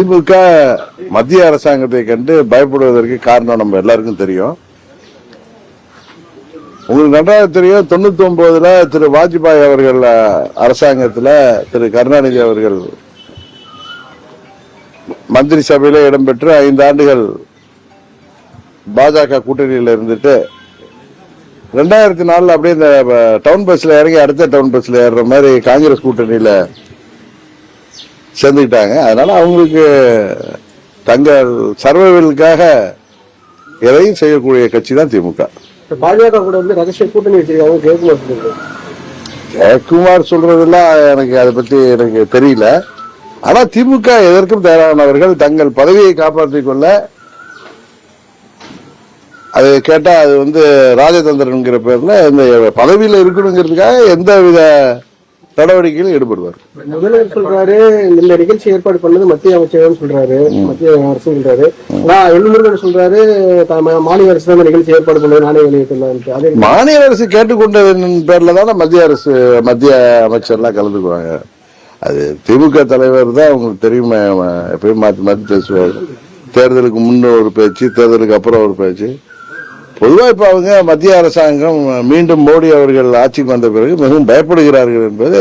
திமுக மத்திய அரசாங்கத்தை கண்டு பயப்படுவதற்கு காரணம் நம்ம எல்லாருக்கும் தெரியும். உங்களுக்கு நன்றாக தெரியும் தொண்ணூத்தி ஒன்பதுல திரு வாஜ்பாய் அவர்கள் அரசாங்கத்தில் திரு கருணாநிதி அவர்கள் மந்திரி சபையில இடம்பெற்று ஐந்து ஆண்டுகள் பாஜக கூட்டணியில் இருந்துட்டு ரெண்டாயிரத்தி நாலில் அப்படியே இந்த டவுன் பஸ்ல இறங்கி அடுத்த டவுன் பஸ்ல ஏறுற மாதிரி காங்கிரஸ் கூட்டணியில சேர்ந்துக்கிட்டாங்க. அதனால அவங்களுக்கு தங்கள் சர்வைவலுக்காக எதையும் செய்யக்கூடிய கட்சி தான் திமுக. பாஜக கூட வந்து ரகசிய கூட்டணி வச்சிருக்காங்க. ஜெயக்குமார். ஜெயக்குமார் சொல்றதெல்லாம் எனக்கு அதை பத்தி எனக்கு தெரியல. ஆனா திமுக எதற்கும் தயாரானவர்கள் தங்கள் பதவியை காப்பாற்றிக் கொள்ள அது கேட்டா அது வந்து ராஜதந்திரன்ங்கிற பேர்ல இந்த பதவியில இருக்கணுங்கிறதுக்காக எந்த வித நடவடிக்கையிலும் ஈடுபடுவார். முதல்வர் சொல்றாரு இந்த நிகழ்ச்சி ஏற்பாடு பண்ணது மத்திய அமைச்சகம் சொல்றாரு மத்திய அரசு சொல்றாரு. நான் எல்முருகன் சொல்றாரு மாநில அரசு தான் நிகழ்ச்சி ஏற்பாடு பண்ணது நானே வெளியிட்டுள்ளான்ட்டு. அது மாநில அரசு கேட்டுக்கொண்டதன் பேர்ல தானே மத்திய அரசு மத்திய அமைச்சர்லாம் கலந்துக்குவாங்க. அது திமுக தலைவர் தான் உங்களுக்கு தெரியுமே எப்பயும் மாத்தி மாத்தி பேசுவார். தேர்தலுக்கு முன்ன ஒரு பேச்சு தேர்தலுக்கு அப்புறம் ஒரு பேச்சு. பொதுவா இப்ப அவங்க மத்திய அரசாங்கம் மீண்டும் மோடி அவர்கள் ஆட்சிக்கு வந்த பிறகு மிகவும் பயப்படுகிறார்கள் என்பது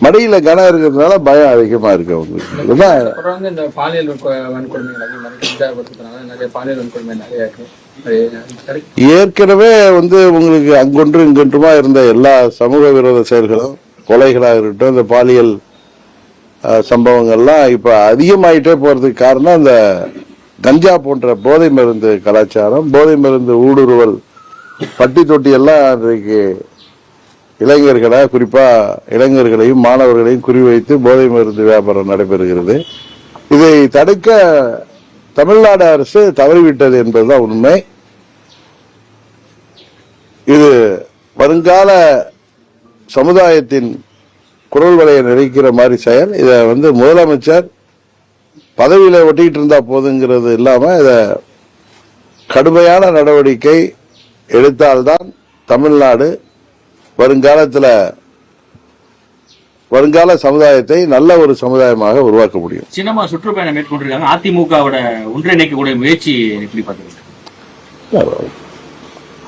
மடியில கனம் இருக்கிறதுனால பயம் அதிகமா இருக்கு அவங்களுக்கு. ஏற்கனவே வந்து உங்களுக்கு அங்கொன்று இங்கொன்றுமா இருந்த எல்லா சமூக விரோத செயல்களும் கொலைகளாக இருக்கட்டும் இந்த பாலியல் சம்பவங்கள்லாம் இப்ப அதிகமாயிட்டே போறதுக்கு காரணம் இந்த கஞ்சா போன்ற போதை மருந்து கலாச்சாரம் போதை மருந்து ஊடுருவல் பட்டி தொட்டி எல்லாம் இன்றைக்கு இளைஞர்களை குறிப்பா இளைஞர்களையும் மாணவர்களையும் குறிவைத்து போதை மருந்து வியாபாரம் நடைபெறுகிறது. இதை தடுக்க தமிழ்நாடு அரசு தவறிவிட்டது என்பதுதான் உண்மை. இது வருங்கால சமுதாயத்தின் குரல் வலையை நிறைக்கிற மாதிரி செயல். இதை வந்து முதலமைச்சர் பதவியில ஒட்டிக்கிட்டு இருந்தா போதுங்கிறது இல்லாம இத கடுமையான நடவடிக்கை எடுத்தால்தான் தமிழ்நாடு வருங்காலத்துல வருங்கால சமுதாயத்தை நல்ல ஒரு சமுதாயமாக உருவாக்க முடியும். சின்னமா சுற்றுப்பயணம் மேற்கொண்டிருக்காங்க. அதிமுகவோட ஒன்றிணைக்கக்கூடிய முயற்சி எப்படி பாத்துருக்கீங்க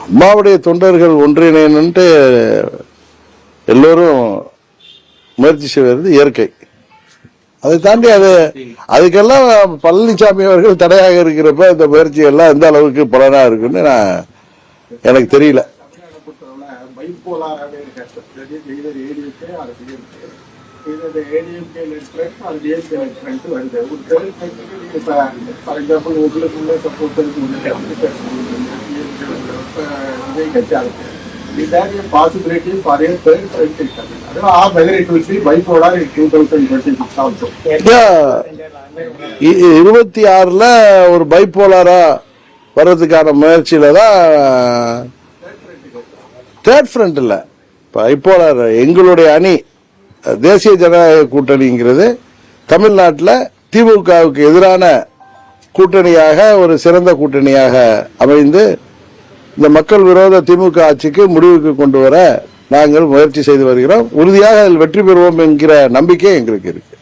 அம்மாவுடைய தொண்டர்கள் ஒன்றிணைன்னுட்டு எல்லோரும் முயற்சி செய்வது இயற்கை. அதை தாண்டி அது அதுக்கெல்லாம் பழனிசாமி அவர்கள் தடையாக இருக்கிறப்ப இந்த முயற்சி எல்லாம் எந்த அளவுக்கு பலனா இருக்குன்னு நான் எனக்கு தெரியல. பைப்போலாராகவே third Is there a possibility for a third coming? Whether it will be in 2026 also. இருபத்தி ஆறுல ஒரு பைப்போலாரா வர்றதுக்கான முயற்சியில தான் தேர்ட் ஃப்ரண்ட் இல்ல பைப்போலார் எங்களுடைய அணி தேசிய ஜனநாயக கூட்டணிங்கிறது தமிழ்நாட்டில் திமுகவுக்கு எதிரான கூட்டணியாக ஒரு சிறந்த கூட்டணியாக அமைந்து இந்த மக்கள் விரோத திமுக ஆட்சிக்கு முடிவுக்கு கொண்டு வர நாங்கள் முயற்சி செய்து வருகிறோம். உறுதியாக அதில் வெற்றி பெறுவோம் என்கிற நம்பிக்கை எங்களுக்கு இருக்கு.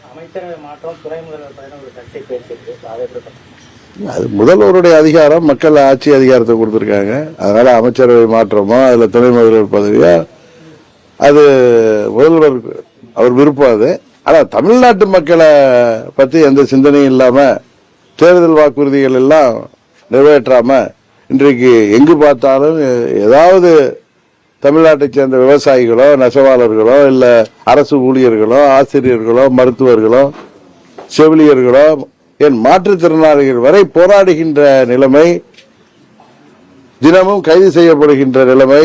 அதை முதல்வருடைய அதிகாரம் மக்கள் ஆட்சி அதிகாரத்தை கொடுத்திருக்காங்க. அதனால அமைச்சரவை மாற்றமோ அதுல துணை முதல்வர் பதவியோ அது முதல்வர் அவர் விருப்பம் அது ஆனா தமிழ்நாட்டு மக்களை பத்தி எந்த சிந்தனையும் இல்லாம தேர்தல் வாக்குறுதிகள் எல்லாம் நிறைவேற்றாம இன்றைக்கு எங்கு பார்த்தாலும் ஏதாவது தமிழ்நாட்டை சேர்ந்த விவசாயிகளோ நெசவாளர்களோ இல்லை அரசு ஊழியர்களோ ஆசிரியர்களோ மருத்துவர்களோ செவிலியர்களோ என் மாற்றுத்திறனாளிகள் வரை போராடுகின்ற நிலைமை தினமும் கைது செய்யப்படுகின்ற நிலைமை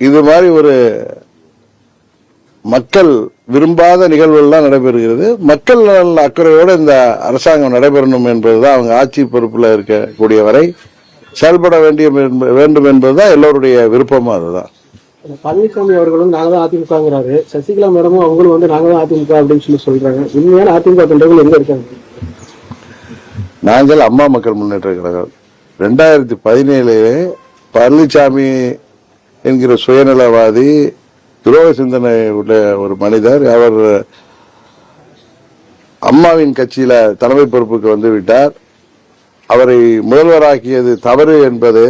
இது மாதிரி ஒரு மக்கள் விரும்பாத நிகழ்வுகள்லாம் நடைபெறுகிறது. மக்கள் நலன் அக்கறையோடு இந்த அரசாங்கம் நடைபெறணும் என்பதுதான் அவங்க ஆட்சி பொறுப்பில் இருக்கக்கூடிய வரை செயல்பட வேண்டிய வேண்டும் என்பதுதான் எல்லோருடைய விருப்பமும் அதுதான். பழனிசாமி அவர்களும் நாங்க தான் அதிமுகங்கிறாரு. சசிகலா மேடமும் அவங்களும் வந்து நாங்க தான் அதிமுக அப்படின்னு சொல்லி சொல்றாங்க. உண்மையான அதிமுக தொண்டர்கள் எங்க இருக்காங்க? நாங்கள் அம்மா மக்கள் முன்னேற்ற கழகம். ரெண்டாயிரத்தி பதினேழுலே பழனிசாமி என்கிற சுயநலவாதி துரோக சிந்தனை உள்ள ஒரு மனிதர். அவர் அம்மாவின் கட்சியில தலைமை பொறுப்புக்கு வந்து விட்டார். அவரை முதல்வராக்கியது தவறு என்பது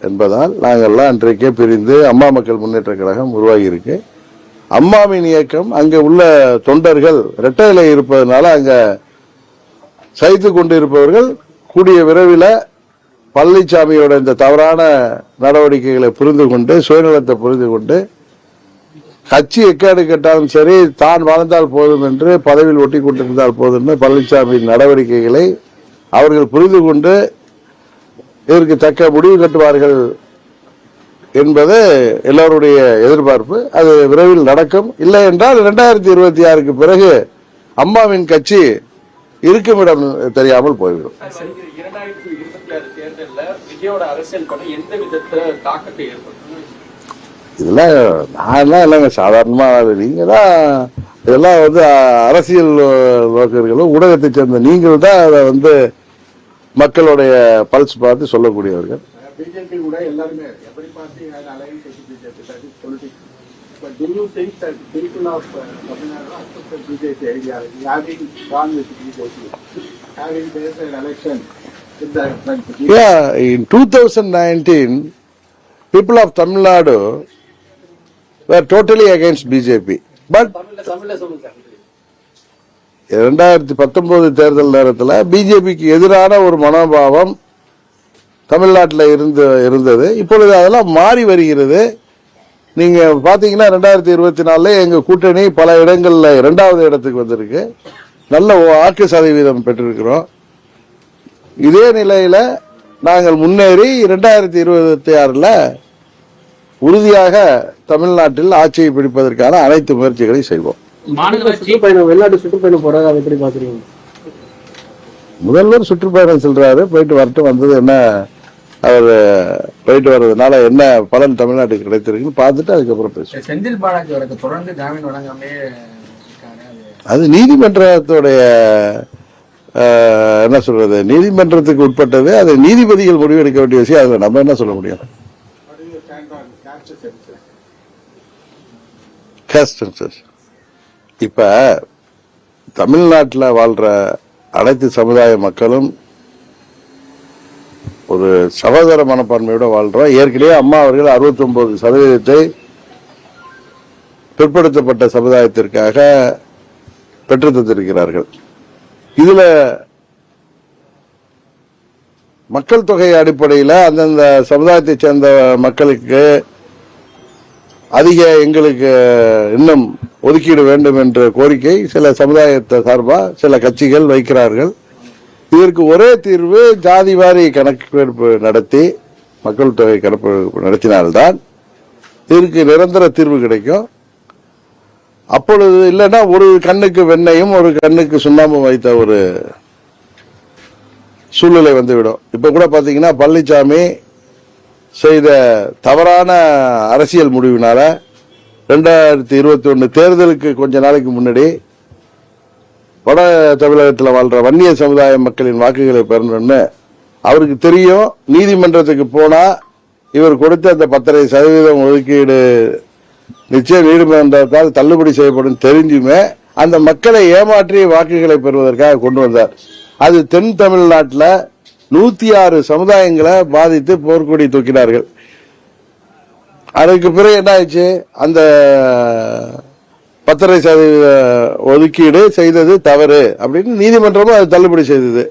என்பதால் நாங்கள்லாம் அன்றைக்கே பிரிந்து அம்மா மக்கள் முன்னேற்ற கழகம் உருவாகியிருக்கு. அம்மாவின் இயக்கம் அங்கே உள்ள தொண்டர்கள் இரட்டையில இருப்பதனால அங்கே சைத்து கொண்டு இருப்பவர்கள் கூடிய விரைவில் பழனிசாமியோட இந்த தவறான நடவடிக்கைகளை புரிந்து கொண்டு சுயநலத்தை புரிந்து கொண்டு கட்சி எக்காடு கேட்டாலும் சரி தான் வாழ்ந்தால் போதும் என்று பதவியில் ஒட்டி கொண்டிருந்தால் போதும் என்று பழனிசாமியின் நடவடிக்கைகளை அவர்கள் புரிந்து கொண்டு இதற்கு தக்க முடிவு கட்டுவார்கள் என்பது எல்லோருடைய எதிர்பார்ப்பு. அது விரைவில் நடக்கும். இல்லை என்றால் இரண்டாயிரத்தி இருபத்தி ஆறுக்கு பிறகு அம்மாவின் கட்சி இருக்கும் இடம் தெரியாமல் போய்விடும். இதெல்லாம் நான்லாம் இல்லைங்க. சாதாரணமா நீங்க தான் இதெல்லாம் வந்து அரசியல் நோக்கர்களும் ஊடகத்தை சேர்ந்த நீங்கள் தான் அதை வந்து மக்களுடைய பல்ஸ் பார்த்து சொல்லக்கூடியவர்கள். பிஜேபி கூட எல்லாருமே every party hate alliance with BJP? That is politics but do you think that people of Tamil Nadu accept BJP ideology having gone with BJP having faced an election with the front. Yeah, in 2019, people of Tamil Nadu were totally against BJP. But தமிழ்ல தமிழ்ல சொல்லுங்க. Sir ரெண்டாயிரத்தி பத்தொன்பது தேர்தல் நேரத்தில் பிஜேபிக்கு எதிரான ஒரு மனோபாவம் தமிழ்நாட்டில் இருந்து இருந்தது. இப்பொழுது அதெல்லாம் மாறி வருகிறது. நீங்கள் பார்த்தீங்கன்னா ரெண்டாயிரத்தி இருபத்தி நாலில் எங்கள் கூட்டணி பல இடங்களில் இரண்டாவது இடத்துக்கு வந்திருக்கு. நல்ல வாக்கு சதவீதம் பெற்றிருக்கிறோம். இதே நிலையில் நாங்கள் முன்னேறி ரெண்டாயிரத்தி இருபத்தி ஆறில் உறுதியாக தமிழ்நாட்டில் ஆட்சியை பிடிப்பதற்கான அனைத்து முயற்சிகளையும் செய்வோம். சுற்றுப்பயணம் வெளிநாட்டு சுற்றுப்பயணம் போறாரு அதை எப்படி பாக்குறீங்க முதல்வர் சுற்றுப்பயணம் செல்றாரு போயிட்டு வரட்டும் வந்தது என்ன அவர் போயிட்டு வர்றதுனால என்ன பலன் தமிழ்நாட்டுக்கு கிடைத்திருக்குன்னு பார்த்துட்டு அதுக்கப்புறம் பேசுவோம். செந்தில் பாலாஜி அவருக்கு தொடர்ந்து ஜாமீன் வழங்காமே அது நீதிமன்றத்துடைய என்ன சொல்றது நீதிமன்றத்துக்கு உட்பட்டது அது நீதிபதிகள் முடிவெடுக்க வேண்டிய விஷயம் அதுல நம்ம என்ன சொல்ல முடியும்? What do இப்ப தமிழ்நாட்டில் வாழ்ற அனைத்து சமுதாய மக்களும் ஒரு சகோதர மனப்பான்மையோட வாழ்றோம். ஏற்கனவே அம்மா அவர்கள் 69% சதவீதத்தை பிற்படுத்தப்பட்ட சமுதாயத்திற்காக பெற்று தந்திருக்கிறார்கள். இதுல மக்கள் தொகை அடிப்படையில் அந்தந்த சமுதாயத்தைச் சேர்ந்த மக்களுக்கு அதிக எங்களுக்கு இன்னும் ஒதுக்கீடு வேண்டும் என்ற கோரிக்கை சில சமுதாயத்தை சார்பாக சில கட்சிகள் வைக்கிறார்கள். இதற்கு ஒரே தீர்வு ஜாதி வாரி கணக்கெடுப்பு நடத்தி மக்கள் தொகை கணக்கெடுப்பு நடத்தினால்தான் இதற்கு நிரந்தர தீர்வு கிடைக்கும். அப்பொழுது இல்லைன்னா ஒரு கண்ணுக்கு வெண்ணையும் ஒரு கண்ணுக்கு சுண்ணாம்பும் வைத்த ஒரு சூழ்நிலை வந்துவிடும். இப்போ கூட பார்த்தீங்கன்னா பழனிசாமி செய்த தவறான அரசியல் முடிவினால ரெண்டாயிரத்தி இருபத்தி ஒன்று தேர்தலுக்கு கொஞ்ச நாளைக்கு முன்னாடி வட தமிழகத்தில் வாழ்ற வன்னிய சமுதாய மக்களின் வாக்குகளை பெறணும்னு அவருக்கு தெரியும். நீதிமன்றத்துக்கு போனால் இவர் கொடுத்த அந்த பத்தரை சதவீதம் ஒதுக்கீடு நிச்சயம் நீதிமன்றத்தால் தள்ளுபடி செய்யப்படும் தெரிஞ்சுமே அந்த மக்களை ஏமாற்றி வாக்குகளை பெறுவதற்காக கொண்டு வந்தார். அது தென் தமிழ்நாட்டில் நூத்தி ஆறு சமுதாயங்களை பாதித்து போர்க்கொடி தூக்கினார்கள். அதுக்கு பிறகு என்ன ஆயிடுச்சு அந்த பத்தரை சதவீத ஒதுக்கீடு செய்தது தவறு அப்படின்னு நீதிமன்றமும் அது தள்ளுபடி செய்தது.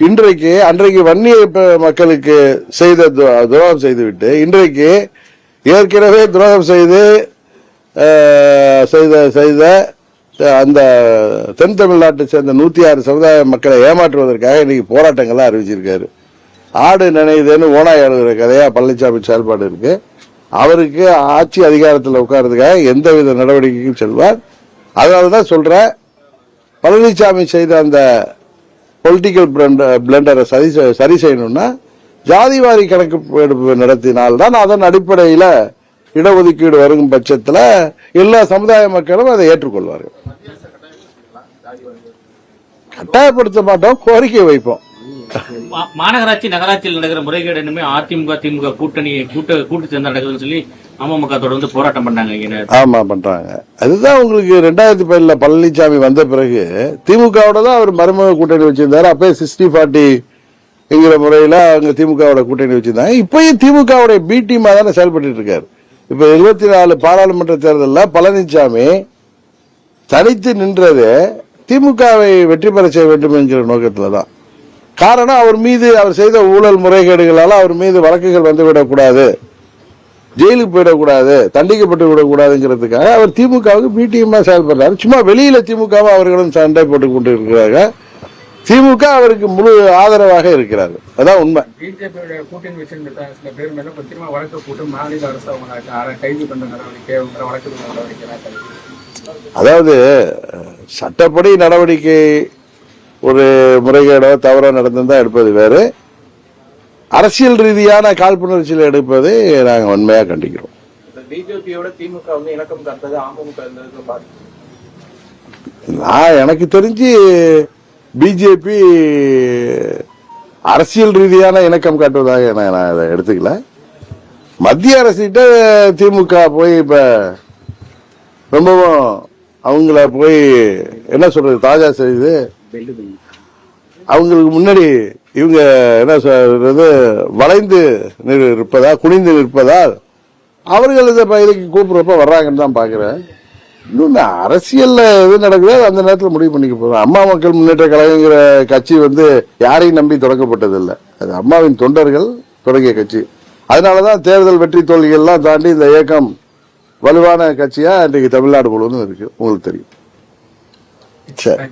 இன்றைக்கு அன்றைக்கு வன்னிய மக்களுக்கு செய்த துரோகம் செய்துவிட்டு இன்றைக்கு ஏற்கனவே துரோகம் செய்து செய்த செய்த அந்த தென் தமிழ்நாட்டை சேர்ந்த நூத்தி ஆறு சமுதாய மக்களை ஏமாற்றுவதற்காக இன்னைக்கு போராட்டங்கள்லாம் அறிவிச்சிருக்காரு. ஆடு நினைதுன்னு ஓனாய் எழுதுகிற கதையா பழனிசாமி செயல்பாடு இருக்கு. அவருக்கு ஆட்சி அதிகாரத்தில் உட்கார்றதுக்காக எந்தவித நடவடிக்கைக்கும் செல்வார். அதனாலதான் சொல்கிறேன் பழனிசாமி செய்த அந்த பொலிட்டிக்கல் பிளண்டரை சரி சரி செய்யணும்னா ஜாதிவாரி கணக்கு எடுப்பு நடத்தினால்தான் அதன் அடிப்படையில் இடஒதுக்கீடு வரும் பட்சத்துல எல்லா சமுதாய மக்களும் அதை ஏற்றுக்கொள்வார்கள். கட்டாயப்படுத்த மாட்டோம் கோரிக்கை வைப்போம். மாநகராட்சி நகராட்சியில் நடக்கிற முறைகேடு அதிமுக திமுக கூட்டணி கூட்ட கூட்டு சேர்ந்து நடக்குதுன்னு சொல்லி அமமுக தொடர்ந்து போராட்டம் பண்ணாங்க ஆமா பண்றாங்க. அதுதான் உங்களுக்கு ரெண்டாயிரத்தி பதினேழுல பழனிசாமி வந்த பிறகு திமுகவோட தான் அவர் மருமக கூட்டணி வச்சிருந்தாரு. அப்பயே சிக்ஸ்டி ஃபார்ட்டி என்கிற முறையில அவங்க திமுகவோட கூட்டணி வச்சிருந்தாங்க. இப்பயும் திமுகவோட பி டீமா தானே செயல்பட்டு இருக்காரு. இப்ப இருபத்தி நாலு பாராளுமன்ற தேர்தலில் பழனிசாமி தனித்து நின்றது திமுகவை வெற்றி பெற செய்ய வேண்டும் என்கிற நோக்கத்தில் தான் காரணம் அவர் மீது அவர் செய்த ஊழல் முறைகேடுகளால் அவர் மீது வழக்குகள் வந்துவிடக்கூடாது ஜெயிலுக்கு போயிடக்கூடாது தண்டிக்கப்பட்டு விடக்கூடாதுங்கிறதுக்காக அவர் திமுகவுக்கு பிடிஎம்மா செயல்படுறாரு. சும்மா வெளியில திமுக அவர்களும் சண்டை போட்டுக் கொண்டு இருக்கிறாங்க திமுக அவருக்கு முழு ஆதரவாக இருக்கிறார். அதான் உண்மை. அதாவது சட்டப்படி நடவடிக்கை ஒரு முறைகேடோ தவறோ நடந்திருந்தா எடுப்பது வேறு. அரசியல் ரீதியான காழ்ப்புணர்ச்சியில் எடுப்பதை நாங்கள் உண்மையாக கண்டிக்கிறோம். பிஜேபியோட திமுக வந்து இணக்கம் காத்தது அமமுக நான் எனக்கு தெரிஞ்சு பிஜேபி eh, அரசியல் ரீதியான இணக்கம் காட்டுவதாக நான் அதை எடுத்துக்கல. மத்திய அரசிட்ட திமுக போய் இப்ப ரொம்பவும் அவங்கள போய் என்ன சொல்றது தாஜா செய்து அவங்களுக்கு முன்னாடி இவங்க என்ன சொல்றது வளைந்து இருப்பதா குனிந்து நிற்பதால் அவர்கள் இதை இதுக்கு கூப்பிடுறப்ப வர்றாங்கன்னு தான் பாக்குறேன் இன்னொன்னு அரசியல்ல எது நடக்குதோ? அந்த நேரத்தில் முடிவு பண்ணிக்க போறோம். அம்மா மக்கள் முன்னேற்ற கழகங்கிற கட்சி வந்து யாரையும் நம்பி தொடங்கப்பட்டதில்லை. அது அம்மாவின் தொண்டர்கள் தொடங்கிய கட்சி. அதனாலதான் தேர்தல் வெற்றி தோல்விகள்லாம் தாண்டி இந்த இயக்கம் வலுவான கட்சியா இன்றைக்கு தமிழ்நாடு முழுவதும் இருக்கு. உங்களுக்கு தெரியும். சரி.